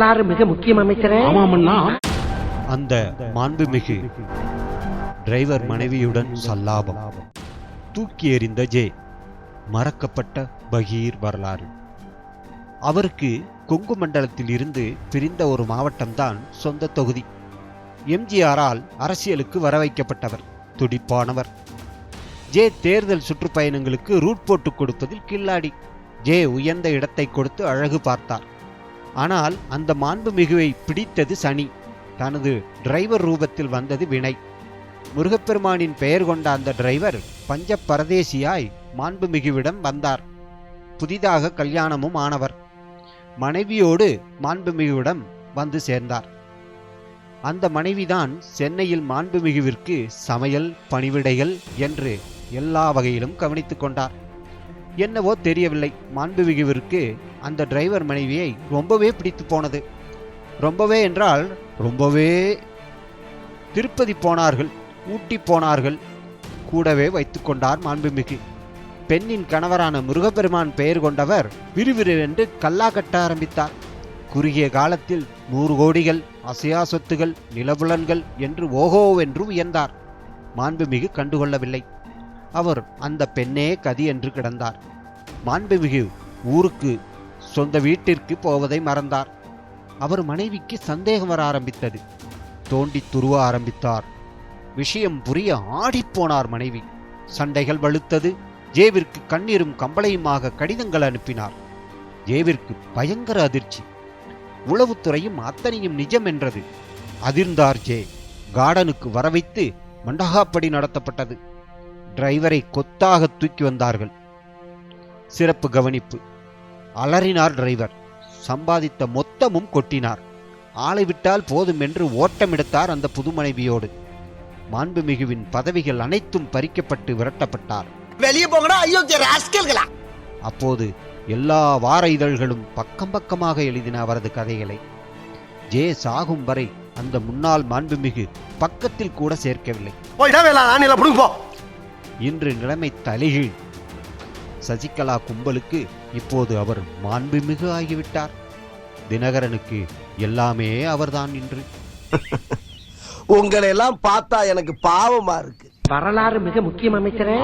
வரலாறு மிக முக்கியம் அமைச்சரே. அந்த மாண்புமிகு டிரைவர் மனைவியுடன் சல்லாபம். தூக்கி எறிந்த ஜே. மறக்கப்பட்ட பகீர் வரலாறு. அவருக்கு கொங்கு மண்டலத்தில் இருந்து பிரிந்த ஒரு மாவட்டம்தான் சொந்த தொகுதி. எம்ஜிஆரால் அரசியலுக்கு வர வைக்கப்பட்டவர் துடிப்பானவர். ஜே தேர்தல் சுற்றுப்பயணங்களுக்கு ரூட் போட்டு கொடுப்பதில் கில்லாடி. ஜே உயர்ந்த இடத்தை கொடுத்து அழகு பார்த்தார். ஆனால் அந்த மாண்புமிகுவை பிடித்தது சனி. தனது டிரைவர் ரூபத்தில் வந்தது வினை. முருகப்பெருமானின் பெயர் கொண்ட அந்த டிரைவர் பஞ்ச பரதேசியாய் மாண்புமிகுவிடம் வந்தார். புதிதாக கல்யாணமும் ஆனவர். மனைவியோடு மாண்புமிகுவிடம் வந்து சேர்ந்தார். அந்த மனைவிதான் சென்னையில் மாண்புமிகுவிற்கு சமையல் பணிவிடைகள் என்று எல்லா வகையிலும் கவனித்துக் கொண்டார். என்னவோ தெரியவில்லை. மாண்புமிகுவிற்கு அந்த டிரைவர் மனைவியை ரொம்பவே பிடித்து போனது. ரொம்பவே என்றால் ரொம்பவே திருப்பதி போனார்கள் ஊட்டி போனார்கள். கூடவே வைத்து கொண்டார் மாண்புமிகு. பெண்ணின் கணவரான முருகப்பெருமான் பெயர் கொண்டவர் விறுவிறுவென்று கல்லா கட்ட ஆரம்பித்தார். குறுகிய காலத்தில் நூறு கோடிகள் அசையா சொத்துகள் நிலபுலன்கள் என்று ஓஹோவென்று உயர்ந்தார். மாண்புமிகு கண்டுகொள்ளவில்லை. அவர் அந்த பெண்ணே கதி என்று கிடந்தார். மாண்புமிகு ஊருக்கு சொந்த வீட்டிற்கு போவதை மறந்தார். அவர் மனைவிக்கு சந்தேகம் வர ஆரம்பித்தது. தோண்டி துருவ ஆரம்பித்தார். விஷயம் புரிய ஆடிப்போனார் மனைவி. சண்டைகள் வலுத்தது. ஜேவிற்கு கண்ணீரும் கம்பளையுமாக கடிதங்கள் அனுப்பினார். ஜேவிற்கு பயங்கர அதிர்ச்சி. உளவுத்துறையும் அத்தனையும் நிஜம் என்றது. அதிர்ந்தார் ஜே. கார்டனுக்கு வரவைத்து மண்டகாப்படி நடத்தப்பட்டது. டிரைவரை கொத்தாக தூக்கி வந்தார்கள். சிறப்பு கவனிப்பு. அலறினார் டிரைவர். சம்பாதித்த மொத்தமும் கொட்டினார். ஆளை விட்டால் போதும் என்று ஓட்டமெடுத்தார் அந்த புது மனைவியோடு மாண்புமிகுவின் பதவிகள் அனைத்தும் பறிக்கப்பட்டு விரட்டப்பட்டார். வெளியே போங்கடா ராஸ்கல்களா? அப்போது எல்லா வார இதழ்களும் பக்கம் பக்கமாக எழுதின அவரது கதைகளை. ஜே. சாகும் வரை அந்த முன்னாள் மாண்புமிகு பக்கத்தில் கூட சேர்க்கவில்லை. இன்று நிலைமை தலைகீழ். சசிகலா கும்பலுக்கு இப்போது அவர் மாண்புமிகு ஆகிவிட்டார். தினகரனுக்கு எல்லாமே அவர்தான் இன்று. உங்களை எல்லாம் பார்த்தா எனக்கு பாவமா இருக்கு. வரலாறு மிக முக்கியம் அமைச்சரே.